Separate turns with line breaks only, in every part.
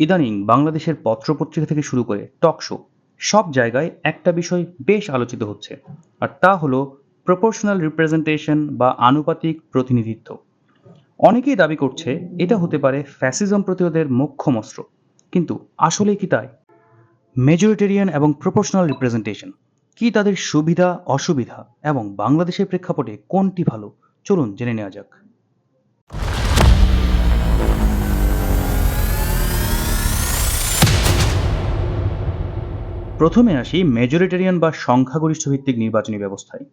ইদানিং বাংলাদেশের পত্রপত্রিকা থেকে শুরু করে টক শো, সব জায়গায় একটা বিষয় বেশ আলোচিত হচ্ছে, আর তা হলো প্রপোর্শনাল রিপ্রেজেন্টেশন বা আনুপাতিক প্রতিনিধিত্ব। অনেকেই দাবি করছে এটা হতে পারে ফ্যাসিজম প্রতিরোধের মোক্ষম অস্ত্র, কিন্তু আসলে কি তাই? মেজরিটেরিয়ান এবং প্রপোর্শনাল রিপ্রেজেন্টেশন কি তাদের সুবিধা, অসুবিধা এবং বাংলাদেশের প্রেক্ষাপটে কোনটি ভালো? চলুন জেনে নেওয়া যাক। প্রথমে আসি মেজরিটেরিয়ান বা সংখ্যাগরিষ্ঠ ভিত্তিক নির্বাচনী ব্যবস্থায়।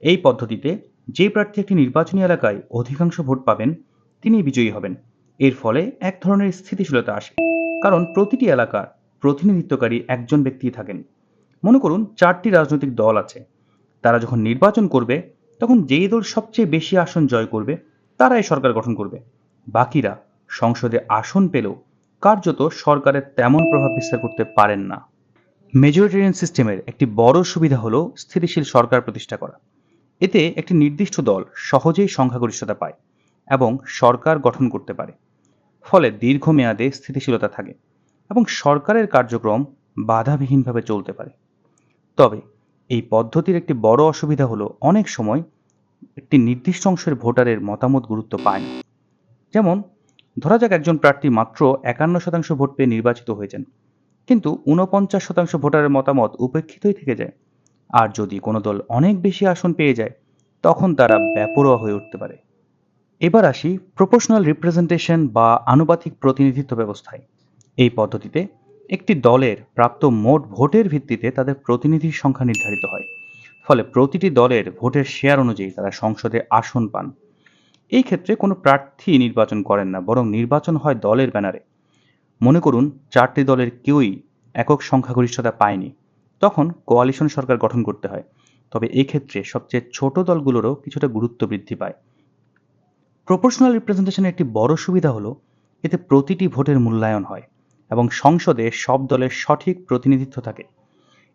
এই পদ্ধতিতে যে প্রার্থী একটি নির্বাচনী এলাকায় অধিকাংশ ভোট পাবেন, তিনি বিজয়ী হবেন। এর ফলে এক ধরনের স্থিতিশীলতা আসে। কারণ প্রতিটি এলাকার প্রতিনিধিত্বকারী একজন ব্যক্তি থাকেন। মনে করুন, চারটি রাজনৈতিক দল আছে। তারা যখন নির্বাচন করবে, তখন যেই দল সবচেয়ে বেশি আসন জয় করবে, তারাই সরকার গঠন করবে। বাকিরা সংসদে আসন পেলেও কার্যত সরকারের তেমন প্রভাব বিস্তার করতে পারেন না। মেজরিটেরিয়ান সিস্টেমের একটি বড় সুবিধা হলো স্থিতিশীল সরকার প্রতিষ্ঠা করা। এতে একটি নির্দিষ্ট দল সহজেই সংখ্যাগরিষ্ঠতা পায় এবং সরকার গঠন করতে পারে। ফলে দীর্ঘমেয়াদে স্থিতিশীলতা থাকে এবং সরকারের কার্যক্রম বাধাবিহীনভাবে চলতে পারে। তবে এই পদ্ধতির একটি বড় অসুবিধা হলো অনেক সময় একটি নির্দিষ্ট অংশের ভোটারের মতামত গুরুত্ব পায় না। যেমন, ধরা যাক একজন প্রার্থী মাত্র একান্ন শতাংশ ভোট পেয়ে নির্বাচিত হয়েছেন। কিন্তু ঊনপঞ্চাশ শতাংশ ভোটারের মতামত উপেক্ষিতই থেকে যায়। আর যদি কোনো দল অনেক বেশি আসন পেয়ে যায়, তখন তারা ব্যাপরোয়া হয়ে উঠতে পারে। এবার আসি প্রপোর্শনাল রিপ্রেজেন্টেশন বা আনুপাতিক প্রতিনিধিত্ব ব্যবস্থায়। এই পদ্ধতিতে একটি দলের প্রাপ্ত মোট ভোটের ভিত্তিতে তাদের প্রতিনিধির সংখ্যা নির্ধারিত হয়। ফলে প্রতিটি দলের ভোটের শেয়ার অনুযায়ী তারা সংসদে আসন পান। এই ক্ষেত্রে কোনো প্রার্থী নির্বাচন করেন না, বরং নির্বাচন হয় দলের ব্যানারে। মনে করুন চারটি দলের কেউই একক সংখ্যাগরিষ্ঠতা পায়নি। তখন কোয়ালিশন সরকার গঠন করতে হয়। তবে এক্ষেত্রে সবচেয়ে ছোট দলগুলোরও কিছুটা গুরুত্ব বৃদ্ধি পায়। প্রপোর্শনাল রিপ্রেজেন্টেশনের একটি বড় সুবিধা হলো, এতে প্রতিটি ভোটের মূল্যায়ন হয় এবং সংসদে সব দলের সঠিক প্রতিনিধিত্ব থাকে।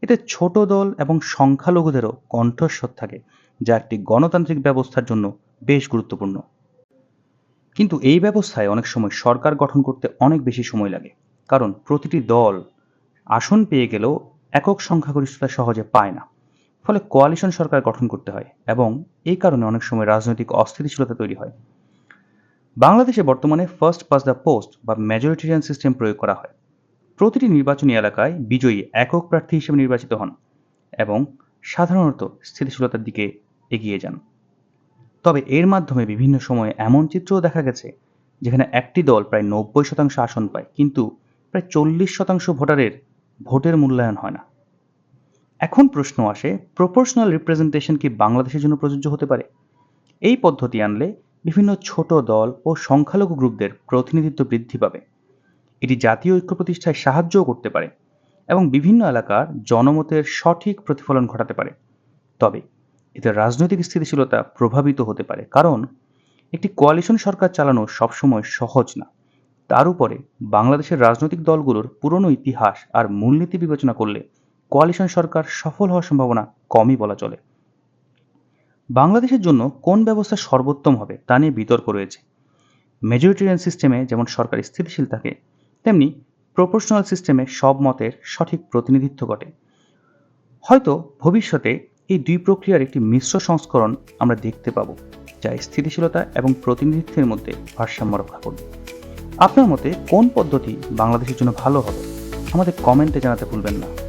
এতে ছোট দল এবং সংখ্যালঘুদেরও কণ্ঠস্বর থাকে, যা একটি গণতান্ত্রিক ব্যবস্থার জন্য বেশ গুরুত্বপূর্ণ। কিন্তু এই ব্যবস্থায় অনেক সময় সরকার গঠন করতে অনেক বেশি সময় লাগে। কারণ প্রতিটি দল আসন পেয়ে গেলেও একক সংখ্যাগরিষ্ঠতা সহজে পায় না। ফলে কোয়ালিশন সরকার গঠন করতে হয় এবং এই কারণে অনেক সময় রাজনৈতিক অস্থিতিশীলতা তৈরি হয়। বাংলাদেশে বর্তমানে ফার্স্ট পাস দ্য পোস্ট বা মেজরিটেরিয়ান সিস্টেম প্রয়োগ করা হয়। প্রতিটি নির্বাচনী এলাকায় বিজয়ী একক প্রার্থী হিসেবে নির্বাচিত হন এবং সাধারণত স্থিতিশীলতার দিকে এগিয়ে যান। তবে এর মাধ্যমে বিভিন্ন সময়ে এমন চিত্রও দেখা গেছে, যেখানে একটি দল প্রায় নব্বই শতাংশ আসন পায়, কিন্তু প্রায় চল্লিশ শতাংশ ভোটারের ভোটের মূল্যায়ন হয় না। এখন প্রশ্ন আসে প্রপোর্শনাল রিপ্রেজেন্টেশন কি বাংলাদেশের জন্য প্রযোজ্য হতে পারে? এই পদ্ধতি আনলে বিভিন্ন ছোট দল ও সংখ্যালঘু গ্রুপদের প্রতিনিধিত্ব বৃদ্ধি পাবে। এটি জাতীয় ঐক্য প্রতিষ্ঠায় সাহায্যও করতে পারে এবং বিভিন্ন এলাকার জনমতের সঠিক প্রতিফলন ঘটাতে পারে। তবে এতে রাজনৈতিক স্থিতিশীলতা প্রভাবিত হতে পারে। কারণ, একটি কোয়ালিশন সরকার চালানো সবসময় সহজ না। তার উপরে বাংলাদেশের রাজনৈতিক দলগুলোর পুরনো ইতিহাস আর মূলনীতি বিবেচনা করলে কোয়ালিশন সরকার সফল হওয়ার সম্ভাবনা কমই বলা চলে। বাংলাদেশের জন্য কোন ব্যবস্থা সর্বোত্তম হবে তা নিয়ে বিতর্ক রয়েছে। মেজরিটেরিয়ান সিস্টেমে যেমন সরকার স্থিতিশীল থাকে, তেমনি প্রপোর্শনাল সিস্টেমে সব মতের সঠিক প্রতিনিধিত্ব ঘটে। হয়তো ভবিষ্যতে এই দুই প্রক্রিয়ার একটি মিশ্র সংস্করণ আমরা দেখতে পাব, যা স্থিতিশীলতা এবং প্রতিনিধিত্বের মধ্যে ভারসাম্য রক্ষা করবে। আপনার মতে কোন পদ্ধতি বাংলাদেশের জন্য ভালো হবে? আমাদের কমেন্টে জানাতে ভুলবেন না।